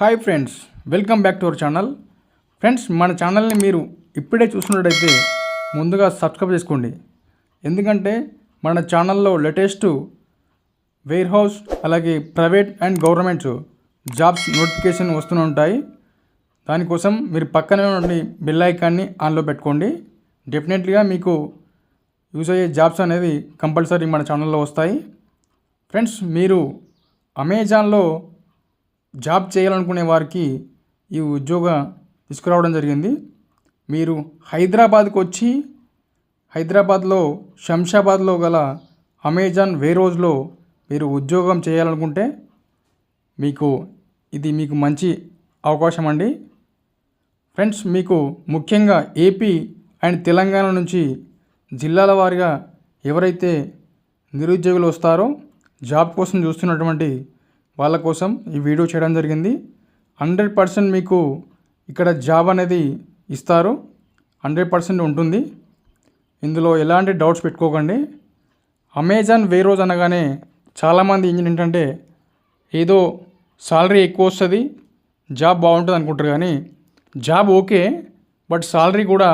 Hi friends welcome back to our channel friends మన ఛానల్ని మీరు ఇప్పుడే చూసినట్టయితే ముందుగా సబ్స్క్రైబ్ చేసుకోండి. ఎందుకంటే మన ఛానల్లో లేటెస్ట్ వేర్ హౌస్ అలాగే private and government jobs notification వస్తూనే ఉంటాయి. దానికోసం మీరు పక్కనే ఉండి బెల్ ఐకాన్ని ఆన్లో పెట్టుకోండి. డెఫినెట్లీగా మీకు యూజ్ అయ్యే జాబ్స్ అనేది కంపల్సరీ మన ఛానల్లో వస్తాయి. ఫ్రెండ్స్ మీరు అమెజాన్లో జాబ్ చేయాలనుకునే వారికి ఈ ఉద్యోగ తీసుకురావడం జరిగింది. మీరు హైదరాబాద్కు వచ్చి హైదరాబాద్లో శంషాబాద్లో గల అమెజాన్ వేరోజ్లో మీరు ఉద్యోగం చేయాలనుకుంటే మీకు ఇది మీకు మంచి అవకాశం అండి. ఫ్రెండ్స్ మీకు ముఖ్యంగా ఏపీ అండ్ తెలంగాణ నుంచి జిల్లాల వారీగా ఎవరైతే నిరుద్యోగులు వస్తారో జాబ్ కోసం చూస్తున్నటువంటి వాళ్ళ కోసం ఈ వీడియో చేయడం జరిగింది. హండ్రెడ్ పర్సెంట్ మీకు ఇక్కడ జాబ్ అనేది ఇస్తారు. హండ్రెడ్ పర్సెంట్ ఉంటుంది. ఇందులో ఎలాంటి డౌట్స్ పెట్టుకోకండి. అమెజాన్ వేరోజ్ అనగానే చాలామంది ఇంజిన్ ఏంటంటే ఏదో సాలరీ ఎక్కువ వస్తుంది జాబ్ బాగుంటుంది అనుకుంటారు కానీ జాబ్ ఓకే బట్ సాలరీ కూడా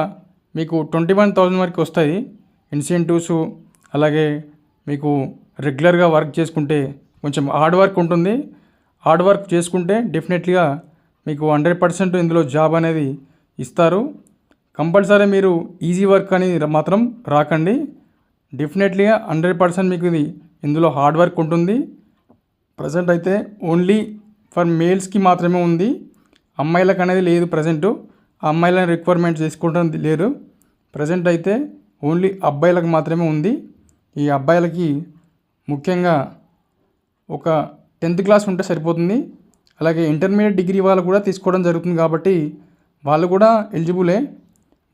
మీకు ట్వంటీ వన్ థౌజండ్ వరకు వస్తుంది ఇన్సెంటివ్స్ అలాగే మీకు రెగ్యులర్గా వర్క్ చేసుకుంటే కొంచెం హార్డ్ వర్క్ ఉంటుంది. హార్డ్ వర్క్ చేసుకుంటే డెఫినెట్లీగా మీకు హండ్రెడ్ పర్సెంట్ ఇందులో జాబ్ అనేది ఇస్తారు. కంపల్సరీ మీరు ఈజీ వర్క్ అని మాత్రం రాకండి. డెఫినెట్లీగా హండ్రెడ్ పర్సెంట్ మీకు ఇది ఇందులో హార్డ్ వర్క్ ఉంటుంది. ప్రజెంట్ అయితే ఓన్లీ ఫర్ మేల్స్కి మాత్రమే ఉంది. అమ్మాయిలకు అనేది లేదు ప్రజెంటు అమ్మాయిలను రిక్వైర్మెంట్ చేసుకోవడం లేదు ప్రజెంట్ అయితే ఓన్లీ అబ్బాయిలకు మాత్రమే ఉంది. ఈ అబ్బాయిలకి ముఖ్యంగా ఒక టెన్త్ క్లాస్ ఉంటే సరిపోతుంది. అలాగే ఇంటర్మీడియట్ డిగ్రీ వాళ్ళు కూడా తీసుకోవడం జరుగుతుంది కాబట్టి వాళ్ళు కూడా ఎలిజిబులే.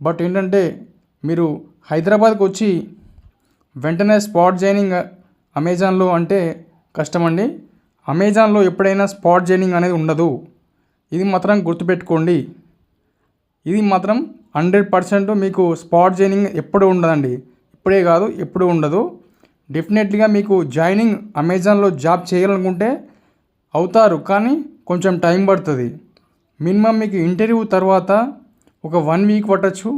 బట్ ఏంటంటే మీరు హైదరాబాద్కి వచ్చి వెంటనే స్పాట్ జాయినింగ్ అమెజాన్లో అంటే కష్టమండి. అమెజాన్లో ఎప్పుడైనా స్పాట్ జాయినింగ్ అనేది ఉండదు. ఇది మాత్రం గుర్తుపెట్టుకోండి. ఇది మాత్రం హండ్రెడ్ పర్సెంట్ మీకు స్పాట్ జాయినింగ్ ఎప్పుడు ఉండదండి. ఇప్పుడే కాదు ఎప్పుడు ఉండదు. డెఫినెట్లీగా మీకు జాయినింగ్ అమెజాన్లో జాబ్ చేయాలనుకుంటే అవుతారు కానీ కొంచెం టైం పడుతుంది. మినిమం మీకు ఇంటర్వ్యూ తర్వాత ఒక వన్ వీక్ పట్టచ్చు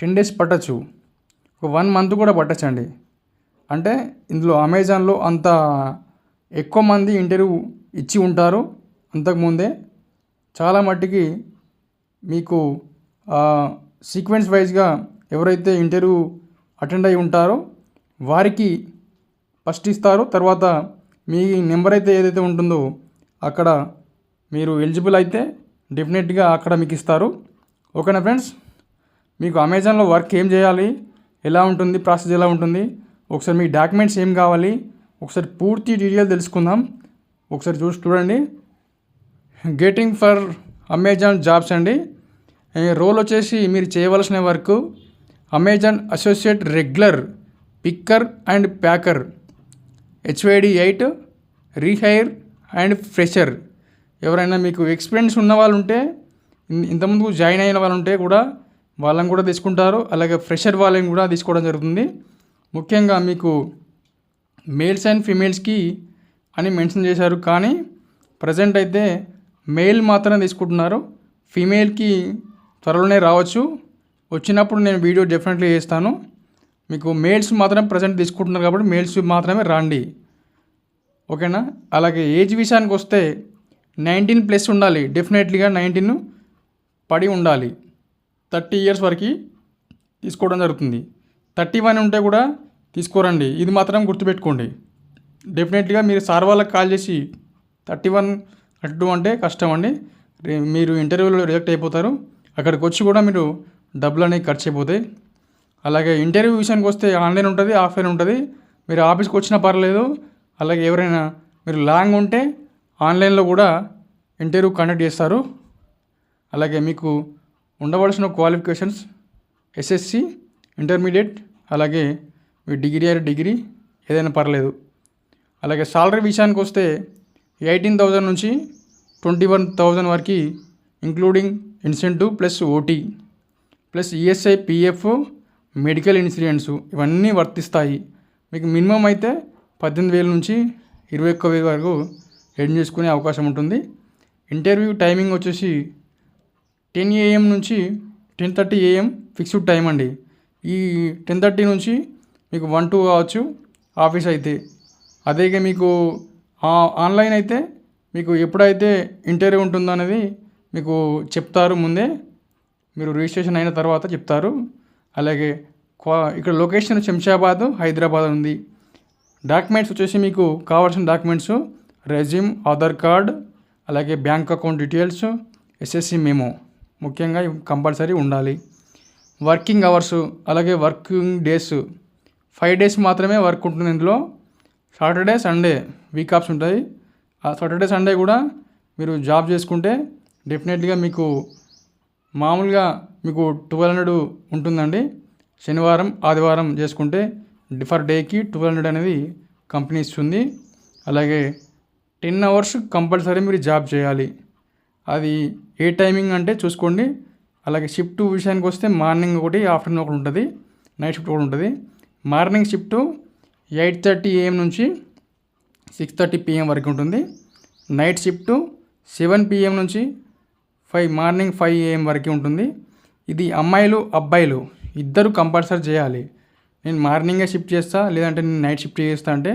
టెన్ డేస్ పట్టచ్చు. ఒక వన్ మంత్ కూడా పట్టచ్చండి. అంటే ఇందులో అమెజాన్లో అంత ఎక్కువ మంది ఇంటర్వ్యూ ఇచ్చి ఉంటారు అంతకుముందే చాలా మట్టికి మీకు సీక్వెన్స్ వైజ్గా ఎవరైతే ఇంటర్వ్యూ అటెండ్ అయి ఉంటారో వారికి ఫస్ట్ ఇస్తారు తర్వాత మీ నెంబర్ అయితే ఏదైతే ఉంటుందో అక్కడ మీరు ఎలిజిబుల్ అయితే డెఫినెట్గా అక్కడ మీకు ఇస్తారు ఓకేనా ఫ్రెండ్స్? మీకు అమెజాన్లో వర్క్ ఏం చేయాలి? ఎలా ఉంటుంది? ప్రాసెస్ ఎలా ఉంటుంది? ఒకసారి మీ డాక్యుమెంట్స్ ఏం కావాలి? ఒకసారి పూర్తి డీటెయిల్ తెలుసుకుందాం. ఒకసారి చూసి చూడండి. గెటింగ్ ఫర్ అమెజాన్ జాబ్స్ అండి. రోల్ వచ్చేసి మీరు చేయవలసిన work Amazon associate regular picker and packer. HYD eight rehire and fresher. ఎవరైనా మీకు ఎక్స్పీరియన్స్ ఉన్న వాళ్ళు ఉంటే ఇంతకుముందు జాయిన్ అయిన వాళ్ళు ఉంటే కూడా వాళ్ళని కూడా తీసుకుంటారు. అలాగే ఫ్రెషర్ వాళ్ళని కూడా తీసుకోవడం జరుగుతుంది. ముఖ్యంగా మీకు మేల్స్ అండ్ ఫీమేల్స్కి అని మెన్షన్ చేశారు. కానీ ప్రజెంట్ అయితే మేల్ మాత్రమే తీసుకుంటున్నారు. ఫీమేల్కి త్వరలోనే రావచ్చు. వచ్చినప్పుడు నేను వీడియో డెఫినెట్లీ చేస్తాను. మీకు మేల్స్ మాత్రమే ప్రజెంట్ తీసుకుంటున్నారు కాబట్టి మేల్స్ మాత్రమే రండి. ఓకేనా? అలాగే ఏజ్ విషయానికి వస్తే నైన్టీన్ ప్లస్ ఉండాలి. డెఫినెట్లీగా నైన్టీన్ పడి ఉండాలి. థర్టీ ఇయర్స్ వరకు తీసుకోవడం జరుగుతుంది. థర్టీ వన్ ఉంటే కూడా తీసుకోరండి. ఇది మాత్రం గుర్తుపెట్టుకోండి. డెఫినెట్లీగా మీరు సార్ వాళ్ళకి కాల్ చేసి థర్టీ వన్ అటు అంటే కష్టం అండి. మీరు ఇంటర్వ్యూలో రిజెక్ట్ అయిపోతారు. అక్కడికి వచ్చి కూడా మీరు డబ్బులు అనేవి ఖర్చు అయిపోతాయి. అలాగే ఇంటర్వ్యూ విషయానికి వస్తే ఆన్లైన్ ఉంటుంది ఆఫ్లైన్ ఉంటుంది. మీరు ఆఫీస్కి వచ్చినా పర్లేదు. అలాగే ఎవరైనా మీరు లాంగ్ ఉంటే ఆన్లైన్లో కూడా ఇంటర్వ్యూ కండక్ట్ చేస్తారు. అలాగే మీకు ఉండవలసిన క్వాలిఫికేషన్స్ ఎస్ఎస్సి ఇంటర్మీడియట్ అలాగే మీ డిగ్రీ అయిన డిగ్రీ ఏదైనా పర్లేదు. అలాగే సాలరీ విషయానికి వస్తే ఎయిటీన్ థౌజండ్ నుంచి ట్వంటీ వన్ థౌజండ్ వరకు including incentive plus OT plus ESI PF medical insurance ఇవన్నీ వర్తిస్తాయి. మీకు మినిమం అయితే పద్దెనిమిది వేల నుంచి ఇరవై ఒక్క వేల వరకు ఎర్న్ చేసుకునే అవకాశం ఉంటుంది. ఇంటర్వ్యూ టైమింగ్ వచ్చేసి టెన్ ఏఎం నుంచి ten thirty AM fixed time అండి. ఈ టెన్ థర్టీ నుంచి మీకు వన్ టూ కావచ్చు ఆఫీస్ అయితే. అదే మీకు ఆ- ఆన్లైన్ అయితే మీకు ఎప్పుడైతే ఇంటర్వ్యూ ఉంటుందో అనేది మీకు చెప్తారు ముందే. మీరు రిజిస్ట్రేషన్ అయిన తర్వాత చెప్తారు. అలాగే క్వా ఇక్కడ లొకేషన్ శంషాబాద్ హైదరాబాద్ ఉంది. డాక్యుమెంట్స్ వచ్చేసి మీకు కావాల్సిన డాక్యుమెంట్స్ రెజ్యూమ్ ఆధార్ కార్డ్ అలాగే బ్యాంక్ అకౌంట్ డీటెయిల్స్ ఎస్ఎస్సి మేము. ముఖ్యంగా కంపల్సరీ ఉండాలి. వర్కింగ్ అవర్స్ అలాగే వర్కింగ్ డేస్. ఫైవ్ డేస్ మాత్రమే వర్క్ ఉంటుంది ఇందులో. సాటర్డే సండే వీక్ ఆఫ్స్ ఉంటాయి. ఆ సాటర్డే సండే కూడా మీరు జాబ్ చేసుకుంటే డెఫినెట్లీగా మీకు మామూలుగా మీకు ట్వెల్వ్ హండ్రెడ్ ఉంటుందండి. శనివారం ఆదివారం చేసుకుంటే ఫర్ డేకి ట్వెల్వ్ హండ్రెడ్ అనేది కంపెనీ ఇస్తుంది. అలాగే టెన్ అవర్స్ కంపల్సరీ మీరు జాబ్ చేయాలి. అది ఏ టైమింగ్ అంటే చూసుకోండి. అలాగే షిఫ్ట్ విషయానికి వస్తే మార్నింగ్ ఒకటి ఆఫ్టర్నూన్ ఒకటి ఉంటుంది. నైట్ షిఫ్ట్ ఒకటి ఉంటుంది. Morning shift eight thirty AM నుంచి సిక్స్ థర్టీ పిఎం వరకు ఉంటుంది. నైట్ షిఫ్ట్ సెవెన్ పిఎం నుంచి ఫైవ్ మార్నింగ్ ఫైవ్ ఏఎం వరకు ఉంటుంది. ఇది అమ్మాయిలు అబ్బాయిలు ఇద్దరు కంపల్సరీ చేయాలి. నేను మార్నింగే షిఫ్ట్ చేస్తా లేదంటే నేను నైట్ షిఫ్ట్ చేస్తా అంటే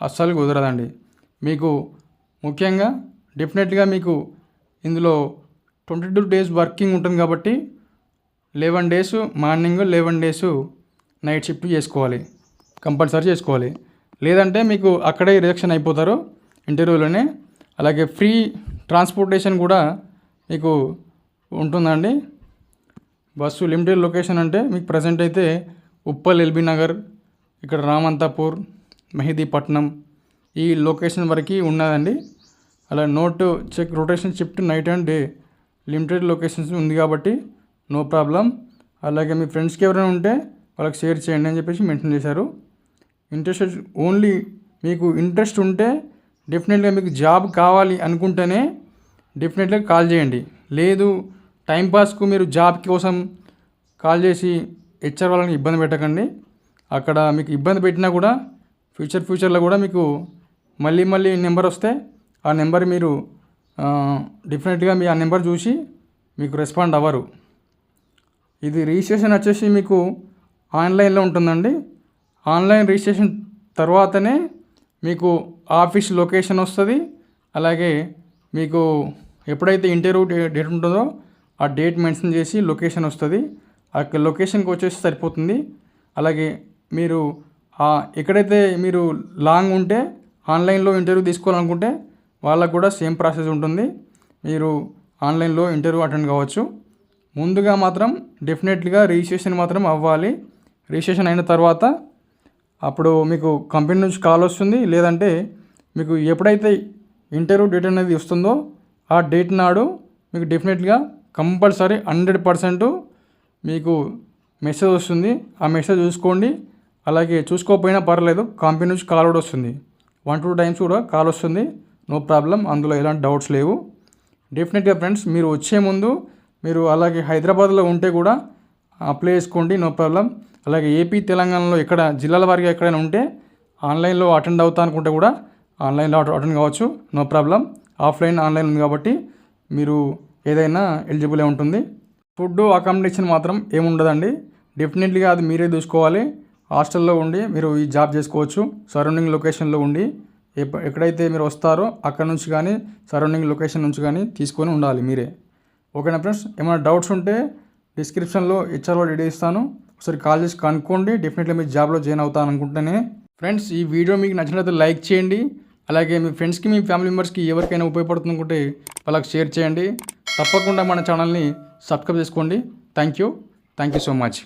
అస్సలు కుదరదండి. మీకు ముఖ్యంగా డెఫినెట్గా మీకు ఇందులో ట్వంటీ టూ డేస్ వర్కింగ్ ఉంటుంది కాబట్టి eleven days morning eleven days night shift చేసుకోవాలి. కంపల్సరీ చేసుకోవాలి. లేదంటే మీకు అక్కడే రిజెక్షన్ అయిపోతారు ఇంటర్వ్యూలోనే. అలాగే ఫ్రీ ట్రాన్స్పోర్టేషన్ కూడా మీకు ఉంటుందండి. బస్సు లిమిటెడ్ లొకేషన్ అంటే మీకు ప్రజెంట్ అయితే ఉప్పల్ ఎల్బీ నగర్ ఇక్కడ రామంతాపూర్ మెహదీపట్నం ఈ లొకేషన్ వరకు ఉన్నదండి. అలా note check rotation shift night and day limited locations ఉంది కాబట్టి నో ప్రాబ్లం. అలాగే మీ ఫ్రెండ్స్కి ఎవరైనా ఉంటే వాళ్ళకి షేర్ చేయండి అని చెప్పేసి మెన్షన్ చేశారు. ఇంట్రెస్ట్ ఓన్లీ మీకు ఇంట్రెస్ట్ ఉంటే డెఫినెట్గా మీకు జాబ్ కావాలి అనుకుంటేనే డెఫినెట్గా కాల్ చేయండి. లేదు టైంపాస్కు మీరు జాబ్ కోసం కాల్ చేసి హెచ్ఆర్ వాళ్ళని ఇబ్బంది పెట్టకండి. అక్కడ మీకు ఇబ్బంది పెట్టినా కూడా ఫ్యూచర్ ఫ్యూచర్లో కూడా మీకు మళ్ళీ మళ్ళీ నెంబర్ వస్తే ఆ నెంబర్ మీరు డెఫినెట్గా మీ ఆ నెంబర్ చూసి మీకు రెస్పాండ్ అవ్వరు. ఇది రిజిస్ట్రేషన్ వచ్చేసి మీకు ఆన్లైన్లో ఉంటుందండి. ఆన్లైన్ రిజిస్ట్రేషన్ తర్వాతనే మీకు ఆఫీస్ లొకేషన్ వస్తుంది. అలాగే మీకు ఎప్పుడైతే ఇంటర్వ్యూ డేట్ ఉంటుందో ఆ డేట్ మెన్షన్ చేసి లొకేషన్ వస్తుంది. ఆ లొకేషన్కి వచ్చేసి సరిపోతుంది. అలాగే మీరు ఎక్కడైతే మీరు లాంగ్ ఉంటే ఆన్లైన్లో ఇంటర్వ్యూ తీసుకోవాలనుకుంటే వాళ్ళకు కూడా సేమ్ ప్రాసెస్ ఉంటుంది. మీరు ఆన్లైన్లో ఇంటర్వ్యూ అటెండ్ కావచ్చు. ముందుగా మాత్రం డెఫినెట్లీగా రిజిస్ట్రేషన్ మాత్రం అవ్వాలి. రిజిస్ట్రేషన్ అయిన తర్వాత అప్పుడు మీకు కంపెనీ నుంచి కాల్ వస్తుంది. లేదంటే మీకు ఎప్పుడైతే ఇంటర్వ్యూ డేట్ అనేది వస్తుందో ఆ డేట్ నాడు మీకు డెఫినెట్గా కంపల్సరీ హండ్రెడ్ పర్సెంట్ మీకు మెసేజ్ వస్తుంది. ఆ మెసేజ్ చూసుకోండి. అలాగే చూసుకోకపోయినా పర్లేదు కంపెనీ నుంచి కాల్ కూడా వస్తుంది. వన్ టూ టైమ్స్ కూడా కాల్ వస్తుంది. No problem. అందులో ఎలాంటి డౌట్స్ లేవు. డెఫినెట్గా ఫ్రెండ్స్ మీరు వచ్చే ముందు మీరు అలాగే హైదరాబాద్లో ఉంటే కూడా అప్లై చేసుకోండి. No problem. అలాగే ఏపీ తెలంగాణలో ఎక్కడ జిల్లాల వారిగా ఎక్కడైనా ఉంటే ఆన్లైన్లో అటెండ్ అవుతా అనుకుంటే కూడా ఆన్లైన్లో అటెండ్ కావచ్చు నో ప్రాబ్లం. ఆఫ్లైన్ ఆన్లైన్ ఉంది కాబట్టి మీరు ఏదైనా ఎలిజిబుల్ ఉంటుంది. ఫుడ్ అకామిడేషన్ మాత్రం ఏముండదండి డెఫినెట్లీగా అది మీరే చూసుకోవాలి. హాస్టల్లో ఉండి మీరు ఈ జాబ్ చేసుకోవచ్చు. సరౌండింగ్ లొకేషన్లో ఉండి ఎక్కడైతే మీరు వస్తారో అక్కడ నుంచి కానీ సరౌండింగ్ లొకేషన్ నుంచి కానీ తీసుకొని ఉండాలి మీరే. ఓకేనా ఫ్రెండ్స్? ఏమైనా డౌట్స్ ఉంటే డిస్క్రిప్షన్లో హెచ్ఆర్ఓ రెడీ ఇస్తాను ఒకసారి కాల్ చేసి కనుక్కోండి. డెఫినెట్లీ మీరు జాబ్లో జాయిన్ అవుతాను అనుకుంటేనే. ఫ్రెండ్స్ ఈ వీడియో మీకు నచ్చినట్లయితే లైక్ చేయండి. అలాగే మీ ఫ్రెండ్స్కి మీ ఫ్యామిలీ మెంబర్స్కి ఎవరికైనా ఉపయోగపడుతుంది అనుకుంటే వాళ్ళకి షేర్ చేయండి. తప్పకుండా మన ఛానల్ని సబ్స్క్రైబ్ చేసుకోండి. Thank you thank you so much.